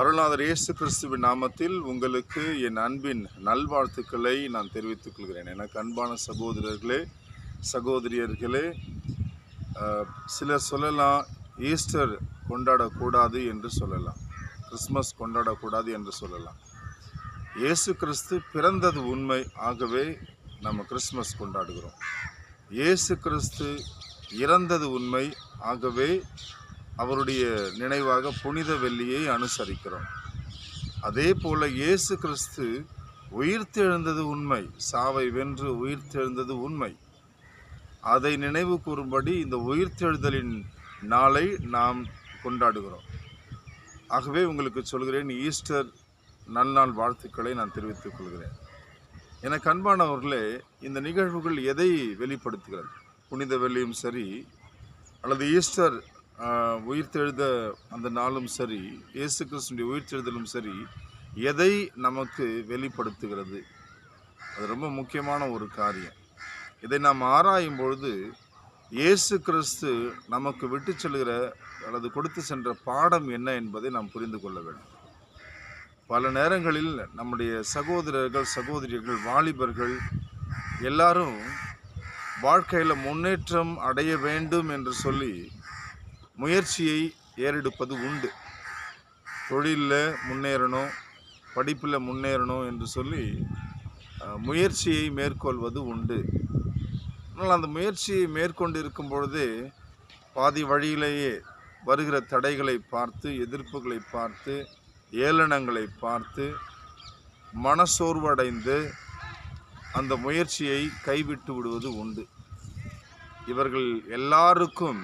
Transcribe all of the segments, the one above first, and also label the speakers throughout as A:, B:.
A: அருள்நாதர் இயேசு கிறிஸ்துவின் நாமத்தில் உங்களுக்கு என் அன்பின் நல்வாழ்த்துக்களை நான் தெரிவித்துக் கொள்கிறேன். எனக்கு அன்பான சகோதரர்களே சகோதரியர்களே சிலர் சொல்லலாம் ஈஸ்டர் கொண்டாடக்கூடாது என்று சொல்லலாம். கிறிஸ்மஸ் கொண்டாடக்கூடாது என்று சொல்லலாம். இயேசு கிறிஸ்து பிறந்தது உண்மை. ஆகவே நம்ம கிறிஸ்மஸ் கொண்டாடுகிறோம். இயேசு கிறிஸ்து இறந்தது உண்மை. ஆகவே அவருடைய நினைவாக புனித வெள்ளியை அனுசரிக்கிறோம். அதே போல இயேசு கிறிஸ்து உயிர்த்தெழுந்தது உண்மை. சாவை வென்று உயிர்த்தெழுந்தது உண்மை. அதை நினைவு கூறும்படி இந்த உயிர்த்தெழுதலின் நாளை நாம் கொண்டாடுகிறோம். ஆகவே உங்களுக்கு சொல்கிறேன் ஈஸ்டர் நல்நாள் வாழ்த்துக்களை நான் தெரிவித்துக் கொள்கிறேன். என கண்பானவர்களே இந்த நிகழ்வுகள் எதை வெளிப்படுத்துகிறது? புனித வெள்ளியும் சரி அல்லது ஈஸ்டர் உயிர்த்தெழுத அந்த நாளும் சரி இயேசு கிறிஸ்துடைய உயிர்த்தெழுதலும் சரி எதை நமக்கு வெளிப்படுத்துகிறது? அது ரொம்ப முக்கியமான ஒரு காரியம். இதை நாம் ஆராயும் பொழுது இயேசு கிறிஸ்து நமக்கு விட்டு செல்கிற அல்லது கொடுத்து சென்ற பாடம் என்ன என்பதை நாம் புரிந்து கொள்ள வேண்டும். பல நேரங்களில் நம்முடைய சகோதரர்கள் சகோதரிகள் வாலிபர்கள் எல்லாரும் வாழ்க்கையில் முன்னேற்றம் அடைய வேண்டும் என்று சொல்லி முயற்சியை ஏறெடுப்பது உண்டு. தொழிலில் முன்னேறணும் படிப்பில் முன்னேறணும் என்று சொல்லி முயற்சியை மேற்கொள்வது உண்டு. ஆனால் அந்த முயற்சியை மேற்கொண்டு இருக்கும் பொழுதே பாதி வழியிலேயே வருகிற தடைகளை பார்த்து எதிர்ப்புகளை பார்த்து ஏளனங்களை பார்த்து மனசோர்வடைந்து அந்த முயற்சியை கைவிட்டு விடுவது உண்டு. இவர்கள் எல்லாருக்கும்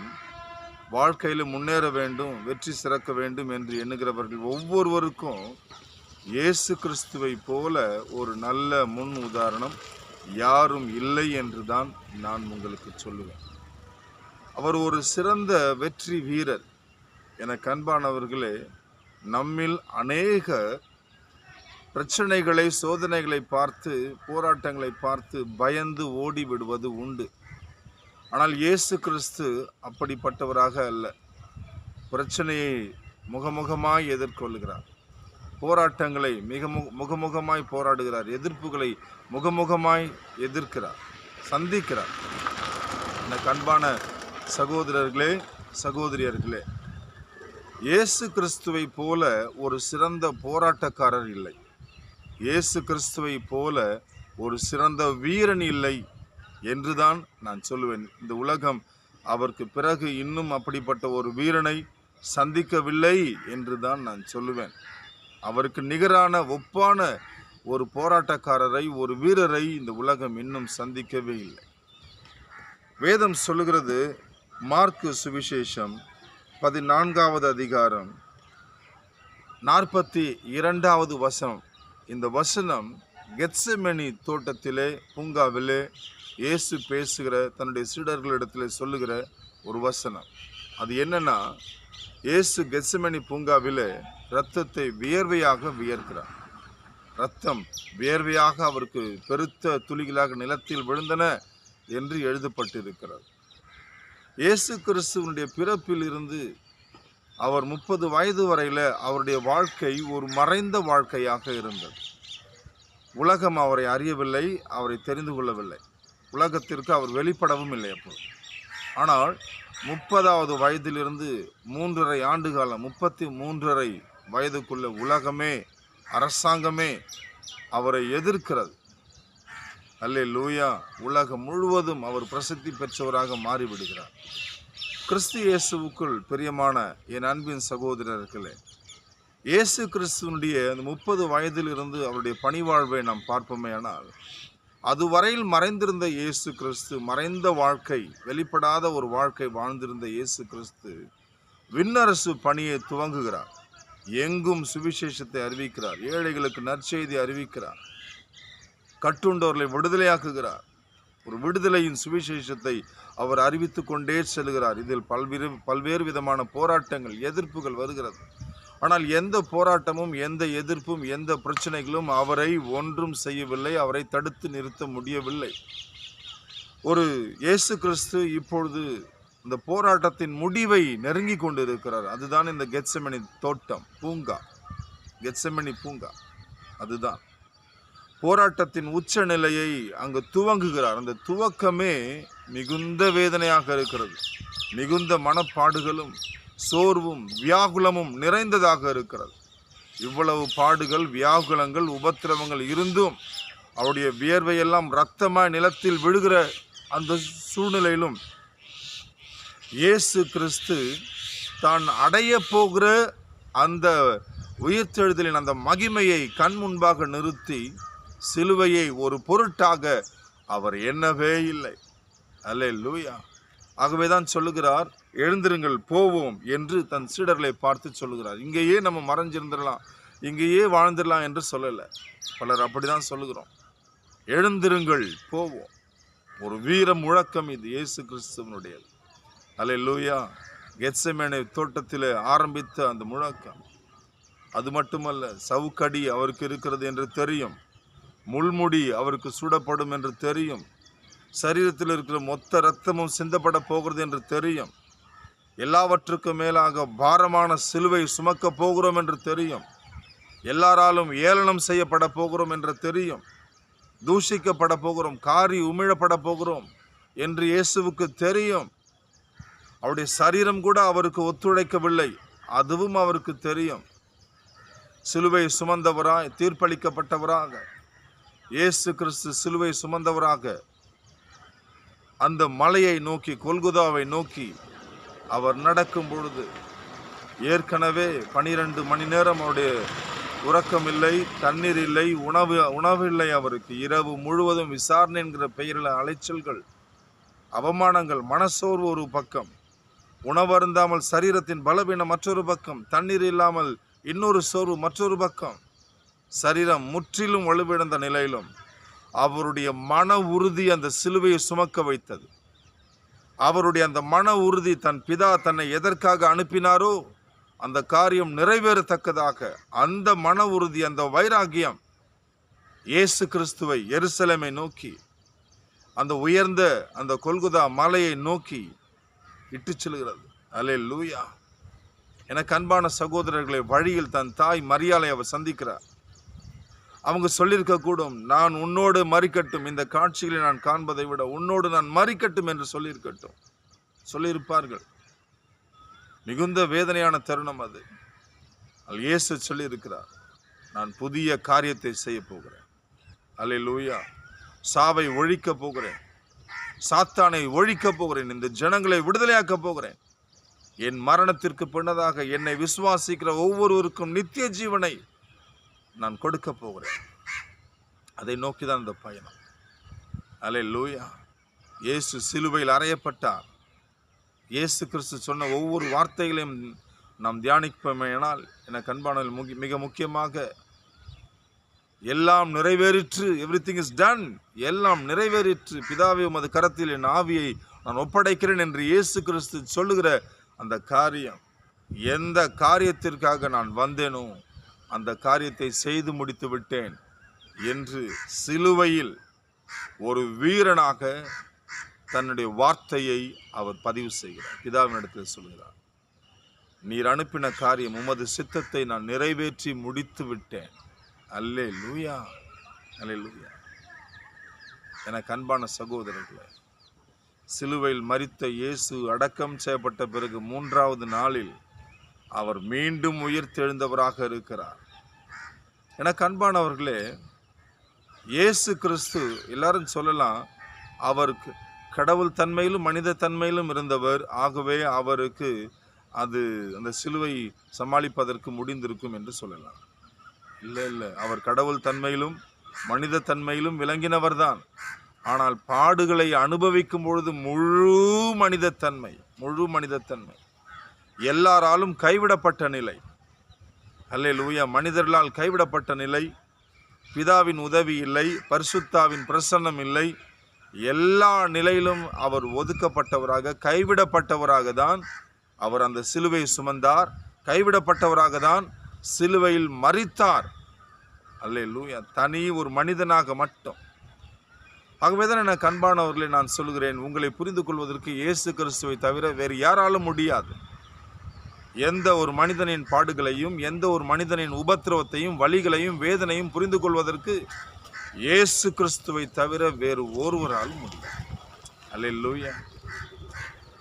A: வாழ்க்கையில் முன்னேற வேண்டும் வெற்றி சிறக்க வேண்டும் என்று எண்ணுகிறவர்கள் ஒவ்வொருவருக்கும் இயேசு கிறிஸ்துவை போல ஒரு நல்ல முன் உதாரணம் யாரும் இல்லை என்று தான் நான் உங்களுக்கு சொல்லுவேன். அவர் ஒரு சிறந்த வெற்றி வீரர். என கண்பானவர்களே நம்மில் அநேக பிரச்சனைகளை சோதனைகளை பார்த்து போராட்டங்களை பார்த்து பயந்து ஓடி விடுவது உண்டு. ஆனால் இயேசு கிறிஸ்து அப்படிப்பட்டவராக அல்ல. பிரச்சனையை முகமுகமாய் எதிர்கொள்கிறார் போராட்டங்களை மிக முகமுகமாய் போராடுகிறார். எதிர்ப்புகளை முகமுகமாய் எதிர்க்கிறார். சந்திக்கிறார். எனக்கு அன்பான சகோதரர்களே சகோதரியர்களே இயேசு கிறிஸ்துவை போல ஒரு சிறந்த போராட்டக்காரர் இல்லை. இயேசு கிறிஸ்துவை போல ஒரு சிறந்த வீரன் இல்லை. என்றுதான் நான் சொல்லுவேன். இந்த உலகம் அவருக்கு பிறகு இன்னும் அப்படிப்பட்ட ஒரு வீரனை சந்திக்கவில்லை என்று தான் நான் சொல்லுவேன். அவருக்கு நிகரான ஒப்பான ஒரு போராட்டக்காரரை ஒரு வீரரை இந்த உலகம் இன்னும் சந்திக்கவே இல்லை. வேதம் சொல்லுகிறது மார்க்கு சுவிசேஷம் பதினான்காவது அதிகாரம் நாற்பத்தி இரண்டாவது வசனம். இந்த வசனம் கெட்சமெனி தோட்டத்திலே பூங்காவிலே இயேசு பேசுகிற தன்னுடைய சீடர்களிடத்தில் சொல்லுகிற ஒரு வசனம். அது என்னன்னா இயேசு கெசுமணி பூங்காவில் இரத்தத்தை வியர்வையாக வியர்க்கிறார். ரத்தம் வியர்வையாக அவருக்கு பெருத்த துளிகளாக நிலத்தில் விழுந்தன என்று எழுதப்பட்டிருக்கிறது. இயேசு கிறிஸ்துவனுடைய பிறப்பில் இருந்து அவர் முப்பது வயது வரையில் அவருடைய வாழ்க்கை ஒரு மறைந்த வாழ்க்கையாக இருந்தது. உலகம் அவரை அறியவில்லை அவரை தெரிந்து கொள்ளவில்லை. உலகத்திற்கு அவர் வெளிப்படவும் இல்லை அப்போது. ஆனால் முப்பதாவது வயதிலிருந்து மூன்றரை ஆண்டு காலம் முப்பத்தி மூன்றரை வயதுக்குள்ள உலகமே அரசாங்கமே அவரை எதிர்க்கிறது. அல்லே லூயா உலகம் முழுவதும் அவர் பிரசித்தி பெற்றவராக மாறிவிடுகிறார். கிறிஸ்து இயேசுவுக்குள் பிரியமான என் அன்பின் சகோதரர்களே இயேசு கிறிஸ்துவனுடைய அந்த முப்பது வயதிலிருந்து அவருடைய பணிவாழ்வை நாம் பார்ப்போமே ஆனால் அதுவரையில் மறைந்திருந்த இயேசு கிறிஸ்து மறைந்த வாழ்க்கை வெளிப்படாத ஒரு வாழ்க்கை வாழ்ந்திருந்த இயேசு கிறிஸ்து விண்ணரசு பணியை துவங்குகிறார். எங்கும் சுவிசேஷத்தை அறிவிக்கிறார். ஏழைகளுக்கு நற்செய்தி அறிவிக்கிறார். கட்டுண்டோர்களை விடுதலையாக்குகிறார். ஒரு விடுதலையின் சுவிசேஷத்தை அவர் அறிவித்து கொண்டே செல்கிறார். இதில் பல்வேறு பல்வேறு விதமான போராட்டங்கள் எதிர்ப்புகள் வருகிறது. ஆனால் எந்த போராட்டமும் எந்த எதிர்ப்பும் எந்த பிரச்சனைகளும் அவரை ஒன்றும் செய்யவில்லை அவரை தடுத்து நிறுத்த முடியவில்லை. ஒரு இயேசு கிறிஸ்து இப்பொழுது இந்த போராட்டத்தின் முடிவை நெருங்கி கொண்டிருக்கிறார். அதுதான் இந்த கெட்சமணி தோட்டம் பூங்கா. கெட்செமனி பூங்கா. அதுதான். போராட்டத்தின் உச்ச நிலையை அங்கு துவங்குகிறார். அந்த துவக்கமே மிகுந்த வேதனையாக இருக்கிறது. மிகுந்த மனப்பாடுகளும் சோர்வும் வியாகுலமும் நிறைந்ததாக இருக்கிறது. இவ்வளவு பாடுகள் வியாகுலங்கள் உபத்திரவங்கள் இருந்தும் அவருடைய வியர்வையெல்லாம் இரத்தமாக நிலத்தில் விழுகிற அந்த சூழ்நிலையிலும் இயேசு கிறிஸ்து தான் அடைய போகிற அந்த உயிர்த்தெழுதலின் அந்த மகிமையை கண் முன்பாக நிறுத்தி சிலுவையை ஒரு பொருட்டாக அவர் எண்ணவே இல்லை. அல்ல லூயா ஆகவே தான் சொல்லுகிறார் எழுந்திருங்கள் போவோம் என்று தன் சீடர்களை பார்த்து சொல்லுகிறார். இங்கேயே நம்ம மறைஞ்சிருந்துடலாம் இங்கேயே வாழ்ந்துடலாம் என்று சொல்லலை. பலர் அப்படிதான் சொல்லுகிறோம். எழுந்திருங்கள் போவோம். ஒரு வீர முழக்கம் இது இயேசு கிறிஸ்துவனுடையது அலை லூயா கெட்சமேனை தோட்டத்தில் ஆரம்பித்த அந்த முழக்கம். அது மட்டுமல்ல சவுக்கடி அவருக்கு இருக்கிறது என்று தெரியும். முள்முடி அவருக்கு சூடப்படும் என்று தெரியும். சரீரத்தில் இருக்கிற மொத்த இரத்தமும் சிந்தப்பட போகிறது என்று தெரியும். எல்லாவற்றுக்கும் மேலாக பாரமான சிலுவை சுமக்க போகிறோம் என்று தெரியும். எல்லாராலும் ஏளனம் செய்யப்பட போகிறோம் என்று தெரியும். தூஷிக்கப்பட போகிறோம் காரி உமிழப்பட போகிறோம் என்று இயேசுவுக்கு தெரியும். அவருடைய சரீரம் கூட அவருக்கு ஒத்துழைக்கவில்லை அதுவும் அவருக்கு தெரியும். சிலுவை சுமந்தவராய் தீர்ப்பளிக்கப்பட்டவராக இயேசு கிறிஸ்து சிலுவை சுமந்தவராக அந்த மலையை நோக்கி கொல்குதாவை நோக்கி அவர் நடக்கும் பொழுது ஏற்கனவே பனிரெண்டு மணி நேரம் அவருடைய உறக்கம் இல்லை தண்ணீர் இல்லை உணவு உணவு இல்லை அவருக்கு. இரவு முழுவதும் விசாரணை என்கிற பெயரில் அலைச்சல்கள் அவமானங்கள் மனசோர்வு ஒரு பக்கம் உணவருந்தாமல் சரீரத்தின் பலவீனம் மற்றொரு பக்கம் தண்ணீர் இல்லாமல் இன்னொரு சோர்வு மற்றொரு பக்கம் சரீரம் முற்றிலும் வலுவிழந்த நிலையிலும் அவருடைய மன உறுதி அந்த சிலுவையை சுமக்க வைத்தது. அவருடைய அந்த மன உறுதி தன் பிதா தன்னை எதற்காக அனுப்பினாரோ அந்த காரியம் நிறைவேறத்தக்கதாக அந்த மன உறுதி அந்த வைராகியம் இயேசு கிறிஸ்துவை எருசலமை நோக்கி அந்த உயர்ந்த அந்த கொல்குதா மலையை நோக்கி இட்டு செல்கிறது. அலே லூயா எனக்கு அன்பான சகோதரர்களை வழியில் தன் தாய் மரியாதை அவர் சந்திக்கிறார். அவங்க சொல்லியிருக்கக்கூடும் நான் உன்னோடு மறிக்கட்டும். இந்த காட்சிகளை நான் காண்பதை விட உன்னோடு நான் மறிக்கட்டும் என்று சொல்லியிருக்கட்டும். சொல்லியிருப்பார்கள். மிகுந்த வேதனையான தருணம் அது. இயேசு சொல்லியிருக்கிறார் நான் புதிய காரியத்தை செய்ய போகிறேன். அல்லே லூயா சாவை ஒழிக்க போகிறேன். சாத்தானை ஒழிக்க போகிறேன். இந்த ஜனங்களை விடுதலையாக்க போகிறேன். என் மரணத்திற்கு பின்னதாக என்னை விசுவாசிக்கிற ஒவ்வொருவருக்கும் நித்திய ஜீவனை நான் கொடுக்க போகிறேன். அதை நோக்கி தான் இந்த பயணம். அலே லூயா இயேசு சிலுவையில் அறையப்பட்டார். இயேசு கிறிஸ்து சொன்ன ஒவ்வொரு வார்த்தைகளையும் நாம் தியானிப்போமேனால் என அன்பானவர்கள் முகி மிக முக்கியமாக எல்லாம் நிறைவேறிற்று. எவ்ரி திங் இஸ் டன் எல்லாம் நிறைவேறிற்று. பிதாவை உமது கரத்தில் என் ஆவியை நான் ஒப்படைக்கிறேன் என்று இயேசு கிறிஸ்து சொல்லுகிற அந்த காரியம் எந்த காரியத்திற்காக நான் வந்தேனோ அந்த காரியத்தை செய்து முடித்து விட்டேன் என்று சிலுவையில் ஒரு வீரனாக தன்னுடைய வார்த்தையை அவர் பதிவு செய்கிறார். பிதாவினிடத்தில் சொல்கிறார் நீர் அனுப்பின காரியம் உமது சித்தத்தை நான் நிறைவேற்றி முடித்து விட்டேன். அல்லே லூயா அல்லே லூயா எனக்கு அன்பான சகோதரர்களே சிலுவையில் மறித்த இயேசு அடக்கம் செய்யப்பட்ட பிறகு மூன்றாவது நாளில் அவர் மீண்டும் உயிர் தெழுந்தவராக இருக்கிறார். எனக்கு அன்பானவர்களே இயேசு கிறிஸ்து எல்லாரும் சொல்லலாம் அவருக்கு கடவுள் தன்மையிலும் மனித தன்மையிலும் இருந்தவர். ஆகவே அவருக்கு அது அந்த சிலுவை சமாளிப்பதற்கு முடிந்திருக்கும் என்று சொல்லலாம். இல்லை இல்லை அவர் கடவுள் தன்மையிலும் மனித தன்மையிலும் விளங்கினவர்தான். ஆனால் பாடுகளை அனுபவிக்கும் பொழுது முழு மனிதத்தன்மை முழு மனிதத்தன்மை எல்லாராலும் கைவிடப்பட்ட நிலை. அல்லே லூயா மனிதர்களால் கைவிடப்பட்ட நிலை. பிதாவின் உதவி இல்லை பரிசுத்தாவின் பிரசன்னம் இல்லை. எல்லா நிலையிலும் அவர் ஒதுக்கப்பட்டவராக கைவிடப்பட்டவராக தான் அவர் அந்த சிலுவை சுமந்தார். கைவிடப்பட்டவராக தான் சிலுவையில் மறித்தார் அல்லே லூயா தனி ஒரு மனிதனாக மட்டும். ஆகவே தான் எனக்கு கண்பானவர்களை நான் சொல்கிறேன் உங்களை புரிந்து கொள்வதற்கு இயேசு கிறிஸ்துவை தவிர வேறு யாராலும் முடியாது. எந்த ஒரு மனிதனின் பாடுகளையும் எந்த ஒரு மனிதனின் உபத்திரவத்தையும் வழிகளையும் வேதனையும் புரிந்து கொள்வதற்கு இயேசு கிறிஸ்துவை தவிர வேறு ஒருவரால் முடியும் அல்ல லூயா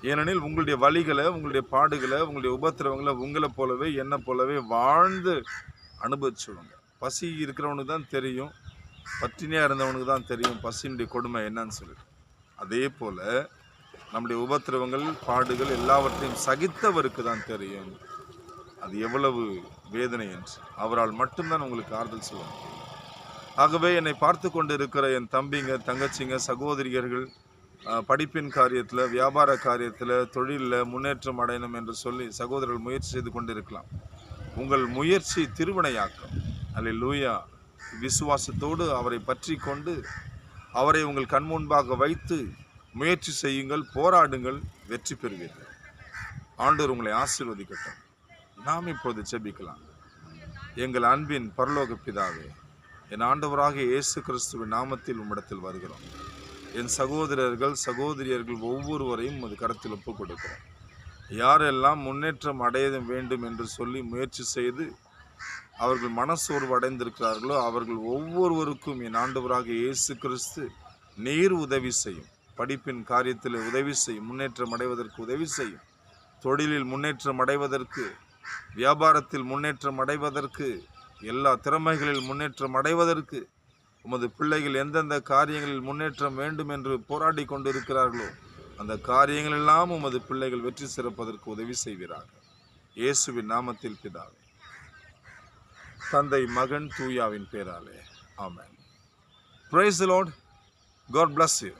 A: ஏனெனில் உங்களுடைய வழிகளை உங்களுடைய பாடுகளை உங்களுடைய உபத்திரவங்களை உங்களை போலவே என்னை போலவே வாழ்ந்து அனுபவிச்சுடுங்க பசி இருக்கிறவனுக்கு தான் தெரியும். பட்டினியாக இருந்தவனுக்கு தான் தெரியும் பசியினுடைய கொடுமை என்னன்னு சொல்லி அதே போல் நம்முடைய உபத்திரவங்கள் பாடுகள் எல்லாவற்றையும் சகித்தவருக்கு தான் தெரியும். அது எவ்வளவு வேதனை என்று. அவரால் மட்டும்தான் உங்களுக்கு ஆறுதல் சொல்ல முடியும். ஆகவே என்னை பார்த்து கொண்டு இருக்கிற என் தம்பிங்க தங்கச்சிங்க சகோதரியர்கள் படிப்பின் காரியத்தில் வியாபார காரியத்தில் தொழிலில் முன்னேற்றம் அடையணும் என்று சொல்லி சகோதரர்கள் முயற்சி செய்து கொண்டிருக்கலாம். உங்கள் முயற்சி திருவினையாக்கம். அல்ல லூயா விசுவாசத்தோடு அவரை பற்றி கொண்டு அவரை உங்கள் கண் முன்பாக வைத்து முயற்சி செய்யுங்கள் போராடுங்கள் வெற்றி பெறுவீர்கள். ஆண்டவர் உங்களை ஆசீர்வதிக்கட்டும். நாம் இப்போது செபிக்கலாம் எங்கள் அன்பின் பரலோக பிதாவே என் ஆண்டவராக இயேசு கிறிஸ்துவின் நாமத்தில் உம்மிடத்தில் வருகிறோம். என் சகோதரர்கள் சகோதரியர்கள் ஒவ்வொருவரையும் உமது கரத்தில் ஒப்புக் கொடுக்கிறோம். யாரெல்லாம் முன்னேற்றம் அடைய வேண்டும் என்று சொல்லி முயற்சி செய்து அவர்கள் மனசோர்வு அடைந்திருக்கிறார்களோ அவர்கள் ஒவ்வொருவருக்கும் என் ஆண்டவராக இயேசு கிறிஸ்து நீர் உதவி செய்யும். படிப்பின் காரியத்தில் உதவி செய்யும் முன்னேற்றம் அடைவதற்கு உதவி செய்யும். தொழிலில் முன்னேற்றம் அடைவதற்கு வியாபாரத்தில் முன்னேற்றம் அடைவதற்கு எல்லா திறமைகளில் முன்னேற்றம் அடைவதற்கு உமது பிள்ளைகள் எந்தெந்த காரியங்களில் முன்னேற்றம் வேண்டும் என்று போராடி கொண்டிருக்கிறார்களோ அந்த காரியங்களெல்லாம் உமது பிள்ளைகள் வெற்றி சிறப்பதற்கு உதவி செய்கிறார்கள் இயேசுவின் நாமத்தில் பிதாவே. தந்தை மகன் தூயாவின் பேராலே. ஆமேன். Praise lord god bless you